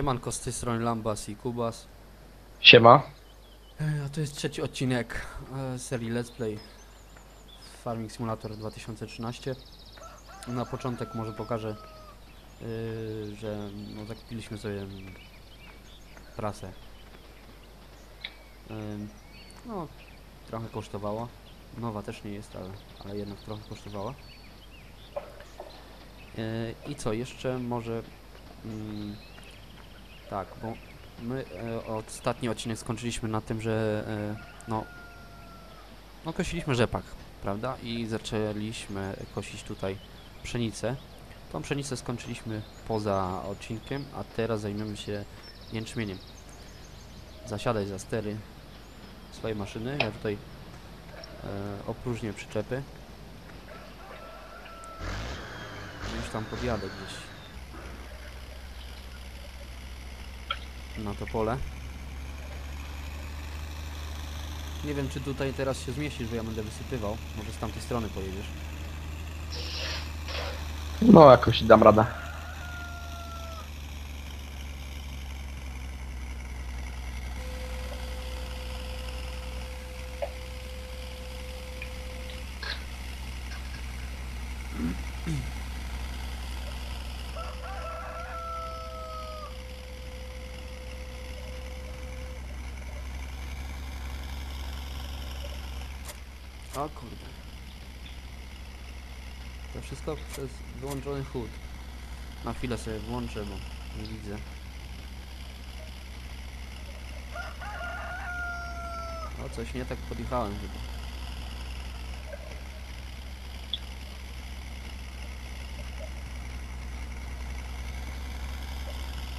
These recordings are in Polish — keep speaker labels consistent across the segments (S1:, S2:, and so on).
S1: Siemanko, z tej strony Lambas i Kubas.
S2: Siema.
S1: E, A to jest trzeci odcinek e, serii Let's Play Farming Simulator 2013. Na początek może pokażę, y, że no, zakupiliśmy sobie prasę. No, trochę kosztowała. Nowa też nie jest, ale, ale jednak trochę kosztowała. E, I co, jeszcze może... mm, tak, bo my e, ostatni odcinek skończyliśmy na tym, że e, no, no kosiliśmy rzepak, prawda? I zaczęliśmy kosić tutaj pszenicę. Tą pszenicę skończyliśmy poza odcinkiem, a teraz zajmiemy się jęczmieniem. Zasiadaj za stery swojej maszyny. Ja tutaj e, opróżnię przyczepy. Już tam podjadę gdzieś. Na to pole. Nie wiem, czy tutaj teraz się zmieścisz, bo ja będę wysypywał. Może z tamtej strony pojedziesz.
S2: No jakoś dam radę.
S1: O kurde. To wszystko przez wyłączony chód. Na chwilę sobie włączę, bo nie widzę. O, coś nie tak podjechałem chyba.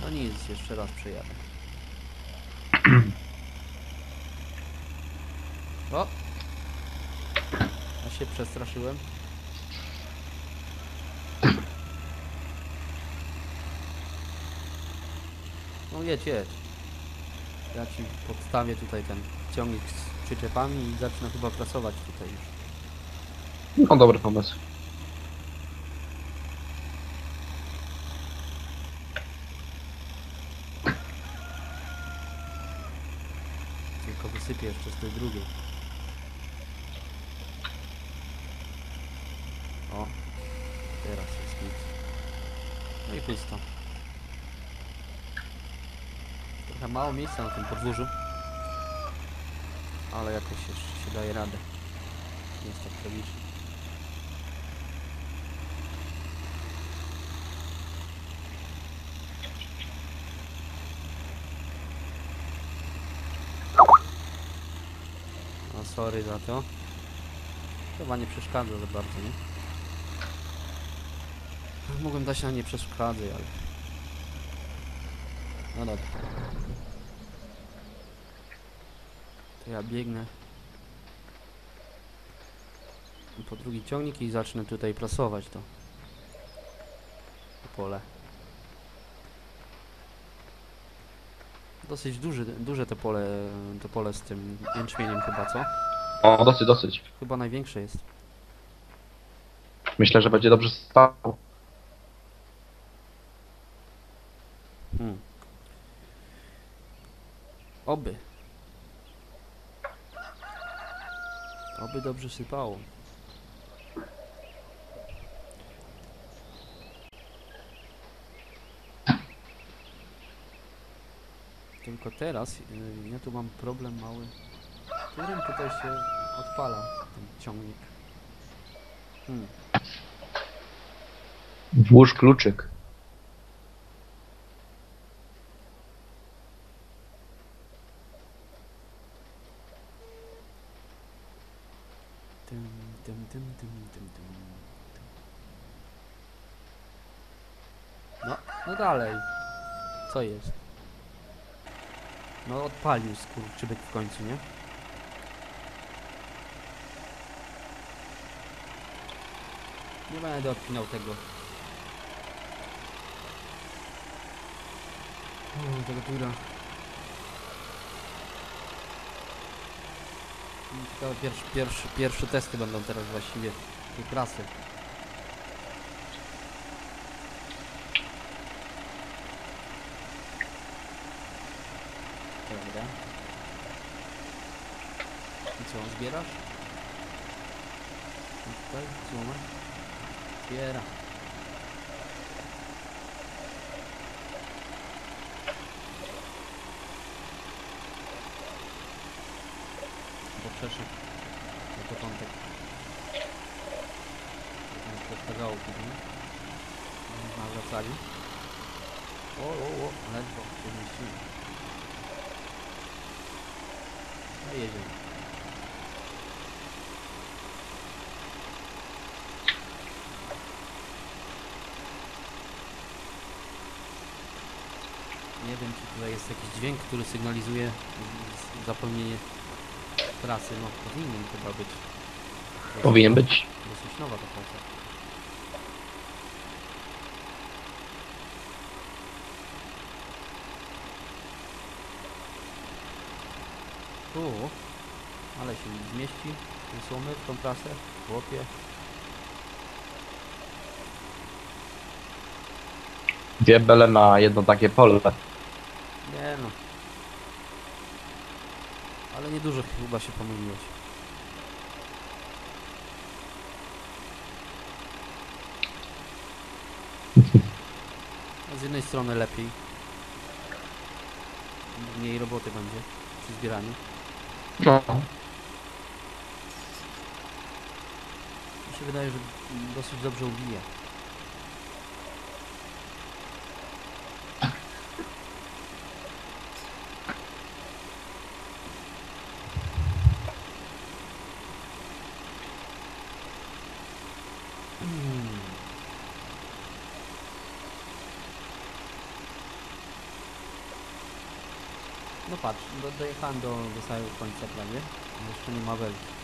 S1: No nic, jeszcze raz przejadę. O! Ja się przestraszyłem. No jedź, jedź. Ja ci podstawię tutaj ten ciągnik z przyczepami i zacznę chyba pracować tutaj już.
S2: No dobry pomysł.
S1: Tylko wysypię jeszcze z tej drugiej. O, teraz jest nic. No i pusto. Trochę mało miejsca na tym podwórzu. Ale jakoś jeszcze się daje radę. Nie jest tak tragicznie. No sorry za to. Chyba nie przeszkadza za bardzo, nie? Mogłem dać na nie przeszkadzaj, ale... No dobra. To ja biegnę po drugi ciągnik i zacznę tutaj prasować to, to pole. Dosyć duży, duże to pole, to pole z tym jęczmieniem chyba, co?
S2: O, dosyć, dosyć.
S1: Chyba największe jest.
S2: Myślę, że będzie dobrze stał.
S1: Hmm. Oby. Oby dobrze sypało. Tylko teraz yy, ja tu mam problem mały. Którym tutaj się odpala ten ciągnik? Hmm.
S2: Włóż kluczyk.
S1: Tym, tym, tym, tym, tym, tym. No, no dalej. Co jest? No odpalił skurczybyk w końcu, nie? Nie będę odpinał tego. O, tego tura. To pierwszy, pierwszy, pierwsze testy będą teraz właściwie tej trasy. Dobra. I co, zbierasz? Tutaj, złomę. Zbiera. Nawracali. O, o, o, ledwo się zmieścili. A jedziemy. Nie wiem, czy tutaj jest jakiś dźwięk, który sygnalizuje zapełnienie trasy. No, powinien chyba być.
S2: Powinien być.
S1: Dosyć nowa ta trasa. Tu, ale się zmieści te słomy w tą trasę, chłopie.
S2: Dwie bele na jedno takie pole.
S1: Nie no. Ale niedużo chyba się pomyliłeś. Z jednej strony lepiej. Mniej roboty będzie przy zbieraniu.
S2: No.
S1: Mi się wydaje, że dosyć dobrze ubija. Mm. No patrz, do, dojechałem do, do samego końca prawie. Jeszcze nie ma belki.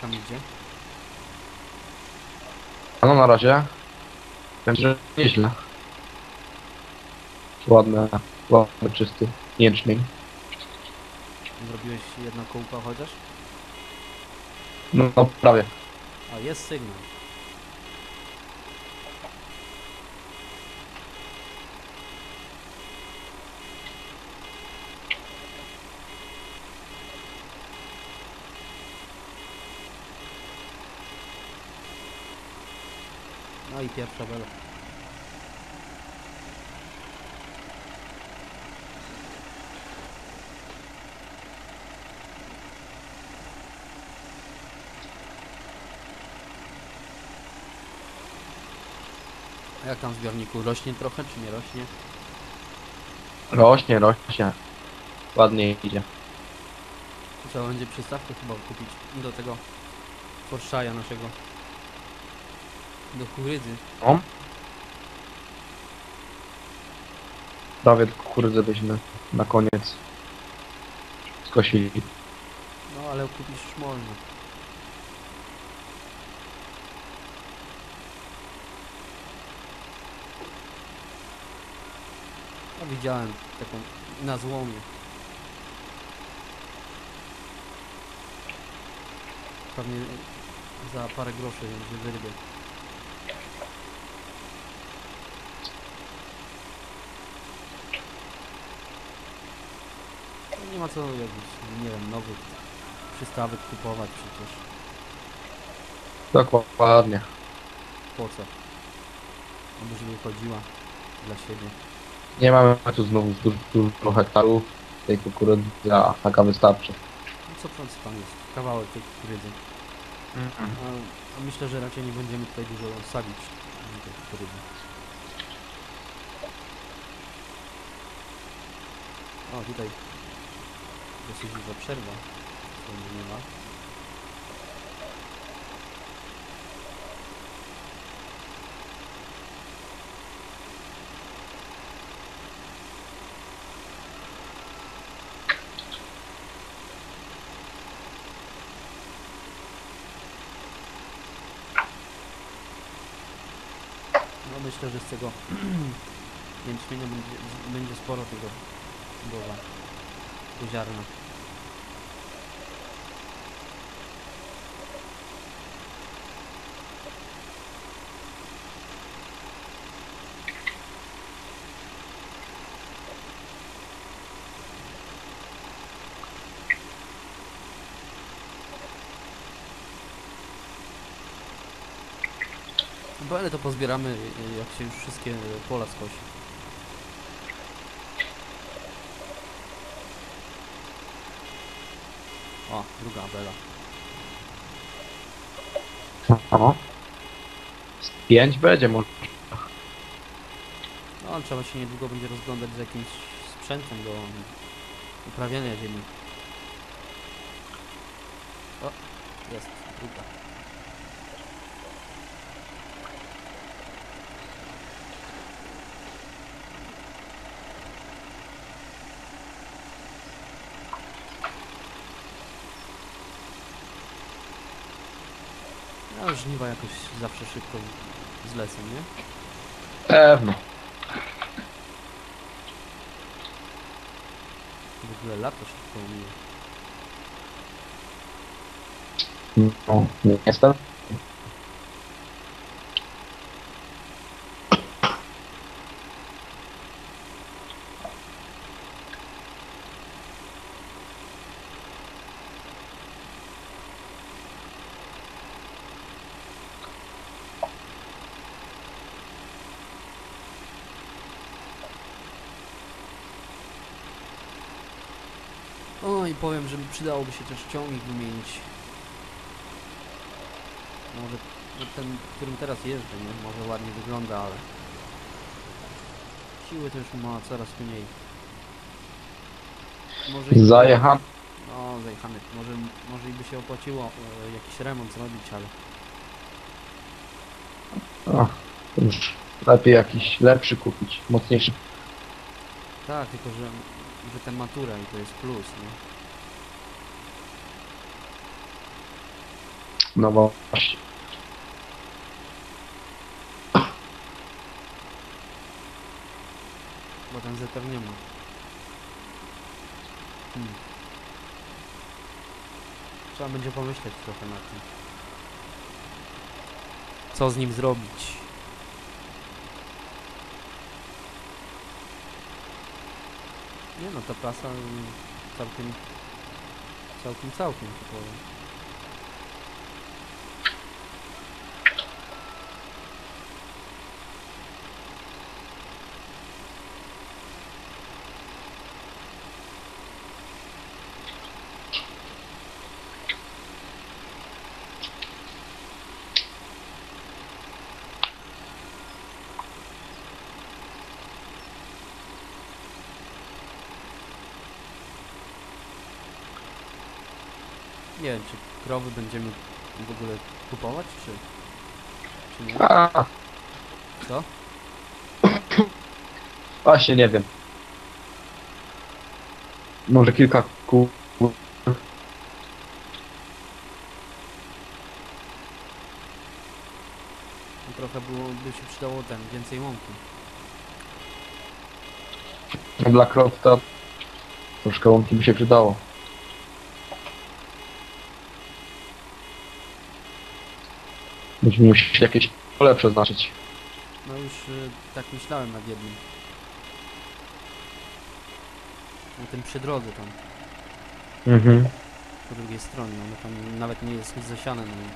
S1: Tam idzie?
S2: A no na razie. Wiem, że nieźle. Ładne, ładny, czysty jęczmień.
S1: Zrobiłeś jedno kółko chociaż?
S2: No, no prawie.
S1: A jest sygnał. I pierwsza bela. A jak tam w zbiorniku? Rośnie trochę czy nie rośnie?
S2: Rośnie, rośnie. Ładnie idzie.
S1: Trzeba będzie przystawkę chyba kupić do tego Porschaja naszego. Do kukurydzy.
S2: O. Prawie kukurydzę byśmy na koniec skosili.
S1: No ale kupisz szmolno. No widziałem taką na złomie. Pewnie za parę groszy będzie wyrwie. Ma co jakichś, nie wiem, nowych przystawek kupować przecież.
S2: Dokładnie.
S1: Po co? Aby żeby chodziła dla siebie.
S2: Nie mamy tu znowu dużo, dużo hektarów tej kukurydzy, a taka wystarczy.
S1: No co, co tam jest? Kawałek tej kukurydzy. A, a myślę, że raczej nie będziemy tutaj dużo sadzić tej kukurydzy. O, tutaj dosyć długa przerwa, której nie ma. No myślę, że z tego jęczmienia będzie, będzie sporo tego, tego, tego ziarna. Ale to pozbieramy, y, jak się już wszystkie pola skosi. O, druga bela.
S2: O. Z pięć będzie może.
S1: No, trzeba się niedługo będzie rozglądać z jakimś sprzętem do uprawiania ziemi. O, jest, druga. No, żniwa jakoś zawsze szybko zlecą, nie?
S2: Pewno.
S1: W ogóle lato szybko mija.
S2: No, nie jestem.
S1: O i powiem, że przydałoby się też ciągnik wymienić. Może no ten, którym teraz jeżdżę, nie? Może ładnie wygląda, ale siły już ma coraz mniej. Może i-
S2: Zajecham.
S1: No, zajechany. Może, może i by się opłaciło e, jakiś remont zrobić, ale
S2: O, już lepiej jakiś lepszy kupić, mocniejszy.
S1: tak, tylko że, że ten matura i to jest plus, nie?
S2: No bo właśnie.
S1: Bo ten ZR nie ma. Hmm. Trzeba będzie pomyśleć trochę nad tym. Co z nim zrobić? Nie no, ta prasa całkiem, całkiem, całkiem powiem. Nie wiem, czy krowy będziemy w ogóle kupować, czy, czy nie?
S2: A,
S1: Co?
S2: właśnie nie wiem. Może kilka kół.
S1: No trochę byłoby się przydało ten, więcej łąki.
S2: Dla to troszkę łąki by się przydało. Będziemy musieli jakieś pole przeznaczyć.
S1: No już y, tak myślałem nad jednym. Na tym przy drodze tam,
S2: Mhm.
S1: po drugiej stronie, ono tam nawet nie jest zasiane na nim.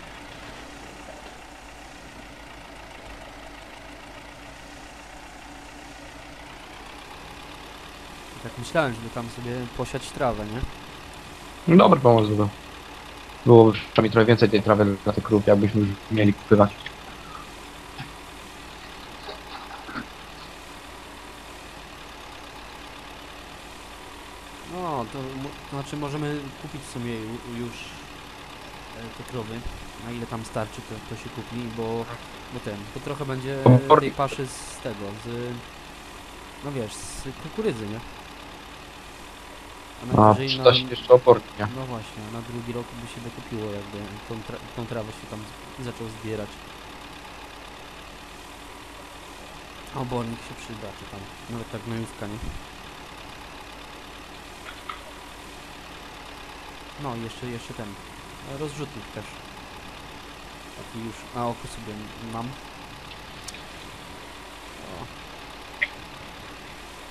S1: I Tak myślałem, żeby tam sobie posiać trawę, nie?
S2: No Dobry pomysł był. Byłoby przynajmniej trochę więcej tej trawy dla tych krów, jakbyśmy już mieli kupywać.
S1: No, to, to znaczy możemy kupić w sumie ju- już e, te krowy. Na ile tam starczy, to, to się kupi, bo, bo ten, to trochę będzie tej paszy z tego, z, no wiesz, z kukurydzy, nie? A
S2: A,
S1: najwyżej na,
S2: przyda się jeszcze
S1: no właśnie, na drugi rok by się dokupiło, jakby tą, tra tą trawę się tam z- zaczął zbierać. Obornik się przyda, czy tam nawet ta gnojówka, nie? No, jeszcze, jeszcze ten. e, Rozrzutnik też. Taki już na oko sobie mam. O.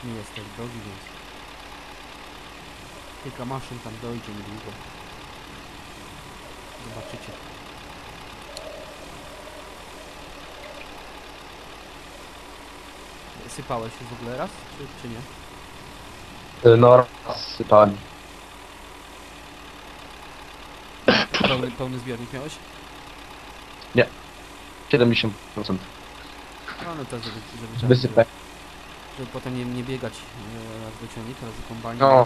S1: Nie jest tak drogi, więc... Kilka maszyn tam dojdzie niedługo. Zobaczycie. Sypałeś już w ogóle raz, czy, czy nie?
S2: Y, No, raz sypałem.
S1: Pełny, pełny zbiornik miałeś?
S2: 70%.
S1: No, no to żeby, żeby, żeby,
S2: Wysypę.
S1: żeby potem nie, nie biegać e, raz do ciągnika, raz do kombajnu.
S2: No,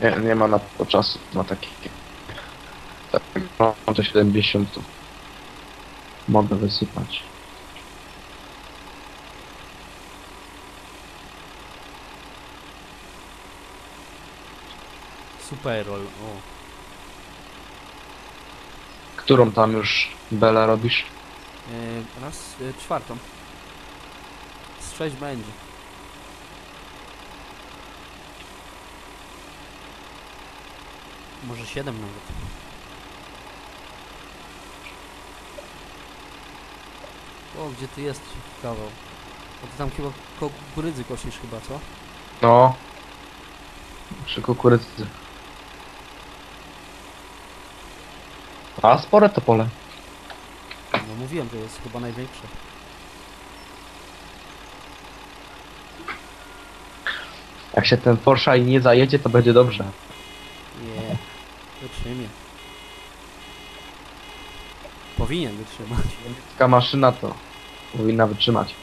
S2: nie, nie ma na to czasu, na taki... Tak, no, to 70 to mogę wysypać.
S1: Super roll, o.
S2: Którą tam już belę robisz?
S1: E, raz e, czwartą. Z sześć będzie. Może siedem nawet. O, gdzie ty jesteś, kawał? O, ty tam chyba kukurydzy kosisz chyba, co?
S2: No. Przy kukurydzy. A, spore to pole.
S1: No mówiłem, że jest chyba największe.
S2: Jak się ten Porsche nie zajedzie, to będzie dobrze.
S1: Wytrzymie. Powinien wytrzymać.
S2: Taka maszyna to powinna wytrzymać.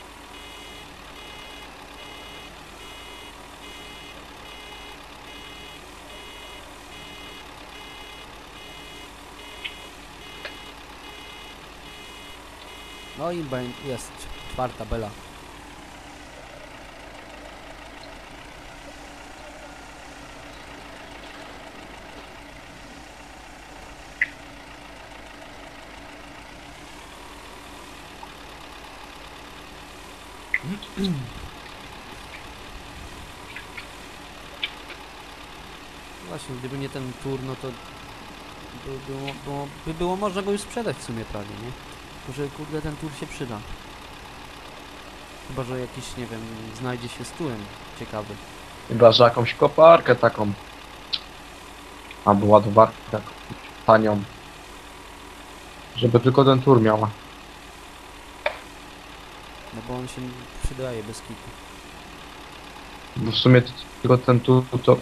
S1: No i jest czwarta bela. Właśnie, gdyby nie ten tour, no to by było, było, by było można go już sprzedać w sumie prawie, nie? Tylko, że kurde ten tour się przyda. Chyba, że jakiś, nie wiem, znajdzie się z turem ciekawy.
S2: Chyba, że jakąś koparkę taką. Albo ładowarkę taką tanią. Żeby tylko ten tur miała.
S1: No bo on się przydaje bez kitu.
S2: Bo w sumie to tylko ten tur to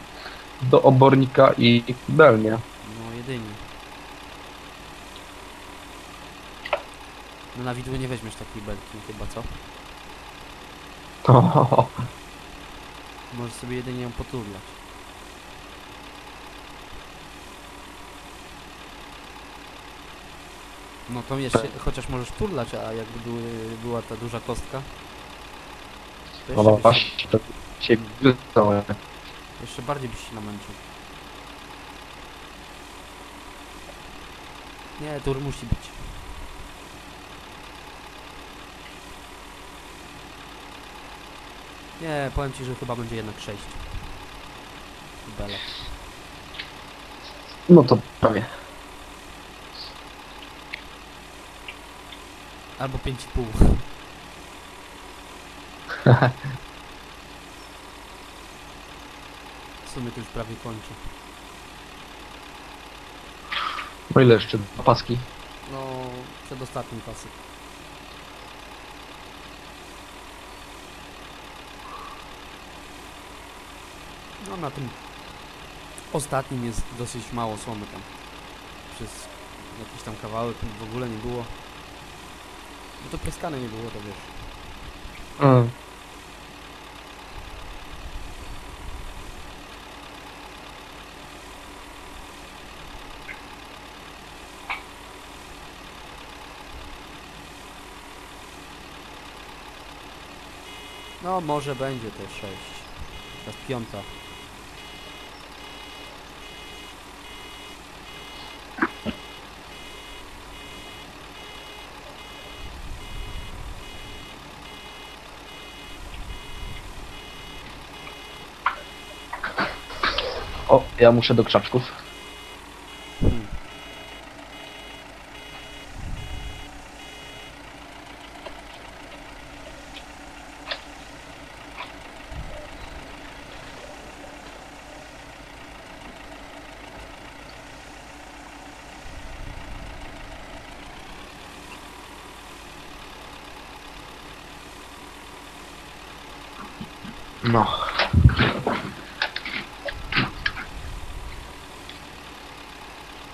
S2: do obornika i bel, nie?
S1: No jedynie. No na widły nie weźmiesz takiej belki chyba, co?
S2: To
S1: Możesz sobie jedynie ją poturlać. No to jeszcze, chociaż możesz turlać, a jakby były, była ta duża kostka, to
S2: no
S1: jeszcze, byś,
S2: właśnie, to się całe.
S1: jeszcze bardziej byś się namęczył. Nie, tur musi być. Nie, powiem ci, że chyba będzie jednak 6. Bele.
S2: No to prawie.
S1: Albo 5,5. W sumie to już prawie kończę.
S2: No ile jeszcze? Dwa paski?
S1: No, przedostatni pasek. No na tym ostatnim jest dosyć mało słomy tam. Przez jakiś tam kawałek w ogóle nie było. No to preskane nie było, to wiesz.
S2: Mm.
S1: No może będzie te 6. Teraz piąta.
S2: O, ja muszę do krzaczków. No.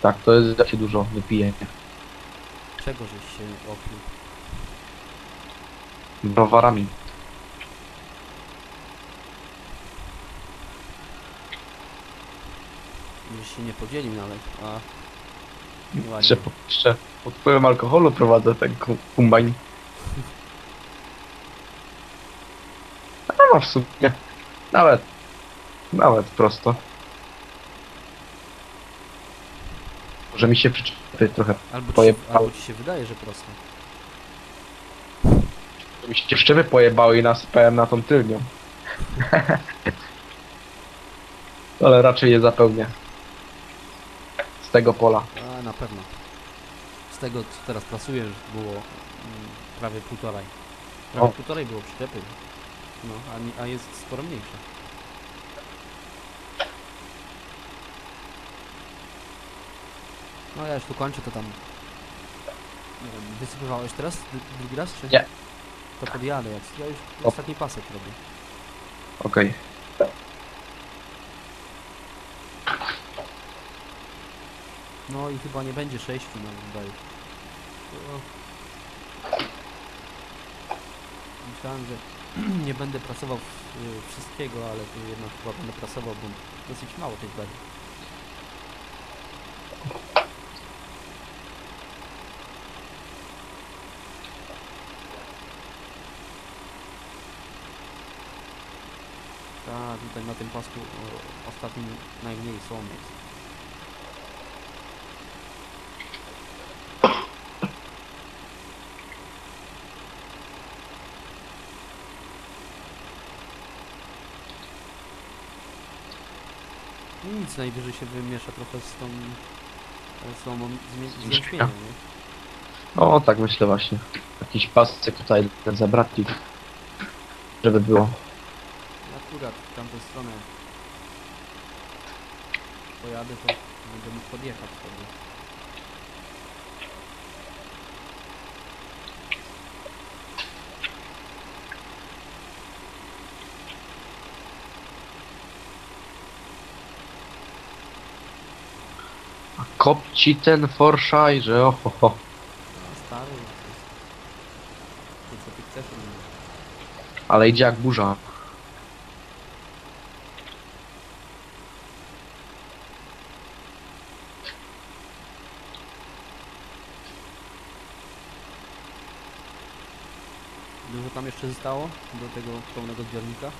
S2: Tak, to jest jak się dużo wypije.
S1: Czego żeś się opił?
S2: Browarami.
S1: Żeś się nie podzielił nawet, a... Ładnie.
S2: Jeszcze, po- jeszcze pod wpływem alkoholu prowadzę ten ku-. A no w sumie. Nawet. Nawet prosto. Może mi się przyczepy trochę.
S1: Albo ci,
S2: pojebało.
S1: albo ci się wydaje, że prosto.
S2: Mi się szczepy pojebały i nasypałem na tą tylnią. Ale raczej je zapełnię. Z tego pola.
S1: A, na pewno. Z tego, co teraz prasujesz, było mm, prawie półtorej. Prawie
S2: O.
S1: półtorej było przyczepy. No, a, a jest sporo mniejsze. No ja już tu kończę, to tam... Nie wiem, wysypywałeś teraz dru- drugi raz, czy?
S2: Nie.
S1: To podjadę, jak ja już ostatni pasek robię.
S2: Okej.
S1: No i chyba nie będzie sześciu na wydaje. Myślałem, że nie będę prasował w- y, wszystkiego, ale tu jednak chyba będę prasował, bo dosyć mało tych będzie. Tak, tutaj na tym pasku o, ostatnim najmniej słomy jest. No Nic, najwyżej się wymiesza trochę z tą słomą z
S2: Już
S1: zmienieniem, nie?
S2: O, tak myślę właśnie. Jakiś pasek tutaj zabrać żeby było.
S1: Akurat w tamtą stronę pojadę, to będę mógł podjechać wtedy.
S2: Kopci ten forszaj, że oho, ho.
S1: A stary, to jest... To co ty chcesz od mnie?
S2: ale idzie jak burza.
S1: Dużo tam jeszcze zostało do tego pełnego zbiornika?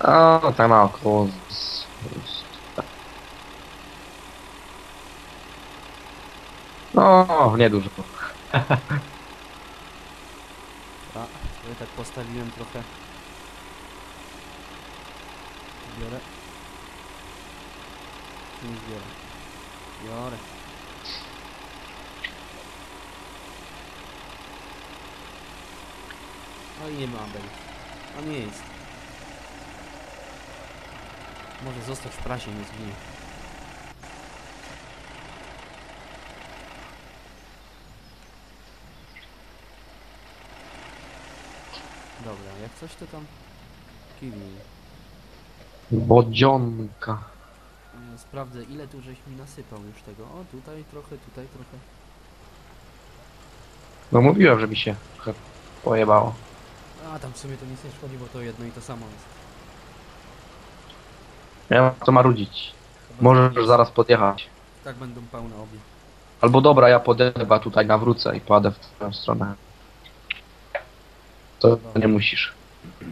S2: A, no tak na około. z- z- No, niedużo.
S1: A, ja tak postawiłem trochę. Biorę. Nie zbiorę? Biorę. No i nie ma bej. A nie jest. Może zostać w prasie, nie zginie. Dobra, jak coś to tam kiwi.
S2: Bodzionka.
S1: E, Sprawdzę ile tu żeś mi nasypał już tego. O, tutaj trochę, tutaj trochę.
S2: No mówiłem, że mi się trochę pojebało.
S1: A tam w sumie to nic nie szkodzi, bo to jedno i to samo jest.
S2: Ja mam co marudzić.
S1: Chyba
S2: Możesz
S1: tak-
S2: zaraz podjechać.
S1: Tak będą pełne obie.
S2: Albo dobra, ja podjadę chyba tutaj nawrócę i pojadę w twoją stronę. To nie musisz.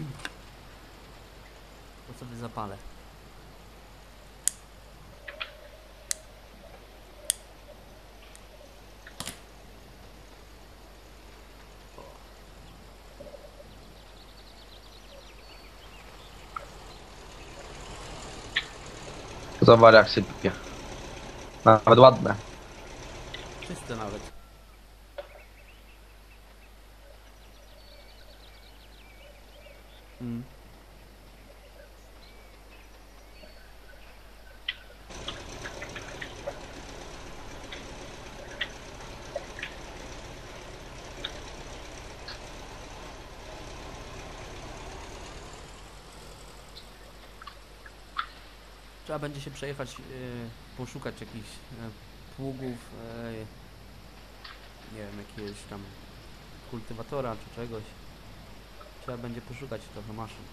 S1: To sobie zapalę.
S2: Zobacz jak sypie. Nawet ładne.
S1: Czyste nawet. Mm. Trzeba będzie się przejechać, yy, poszukać jakichś yy, pługów, yy, nie wiem, jakiegoś tam kultywatora czy czegoś. Trzeba będzie poszukać trochę maszyn.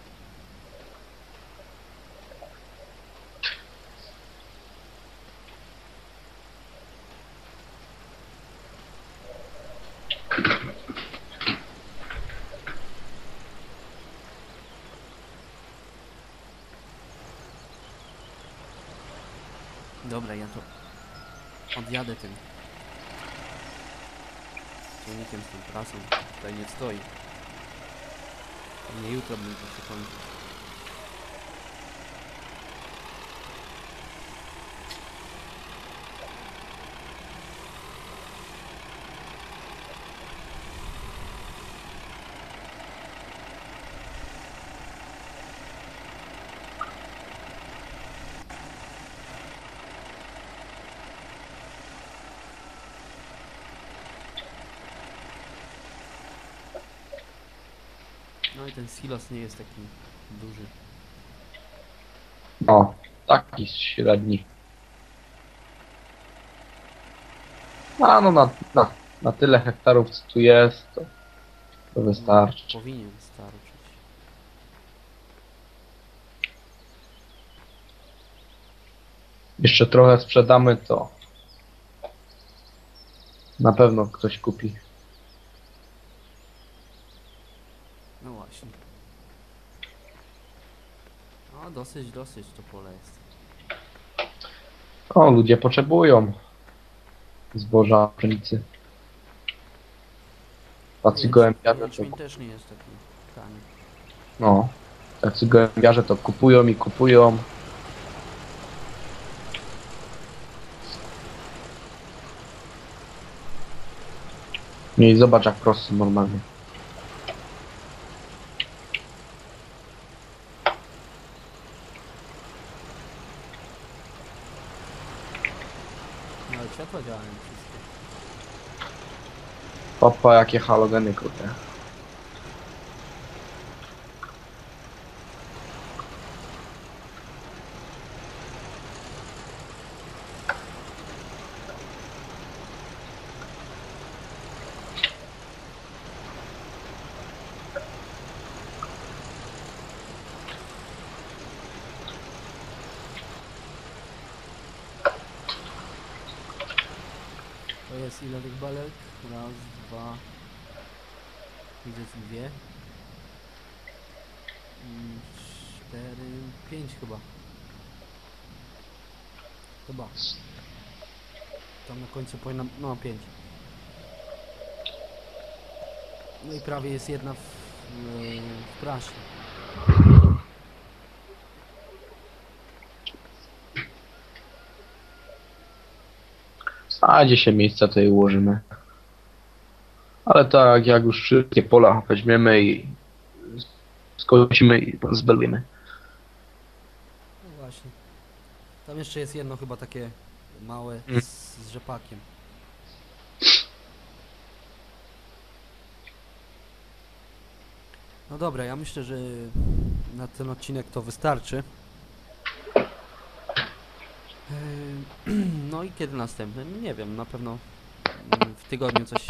S1: Dobra, ja to odjadę tym ciągnikiem z tą trasą. Tutaj nie stoi. Nie jutro bym to przekończył. Ten silos nie jest taki duży.
S2: No, taki średni. A no na, na, na tyle hektarów co tu jest, to, to wystarczy.
S1: Powinien starczyć.
S2: Jeszcze trochę sprzedamy, to na pewno ktoś kupi.
S1: No właśnie. No dosyć, dosyć to pole jest.
S2: O, ludzie potrzebują zboża, pszenicy. Tacy gołębiarze to,
S1: Jęczmień też nie jest taki tani.
S2: no, tacy gołębiarze to kupują i kupują. No i zobacz jak prosty normalnie.
S1: Działają wszystkie.
S2: Papa, jakie halogeny kurde.
S1: To jest ile tych belek? Raz, dwa. Widzę z dwie. Mm, Cztery, pięć chyba. Chyba. Powinna... no pięć. No i prawie jest jedna w, yy, w prasie.
S2: Znajdzie się miejsca, je ułożymy. Ale tak, jak już wszystkie pola weźmiemy i skosimy i zbelujemy.
S1: No właśnie. Tam jeszcze jest jedno chyba takie małe
S2: Mm.
S1: z, z rzepakiem. No dobra, ja myślę, że na ten odcinek to wystarczy. Eee, No i kiedy następny? Nie wiem, na pewno w tygodniu coś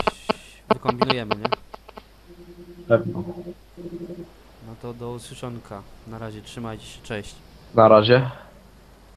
S1: wykombinujemy, nie?
S2: Pewno.
S1: No to do usłyszonka. Na razie, trzymajcie się, cześć.
S2: Na razie.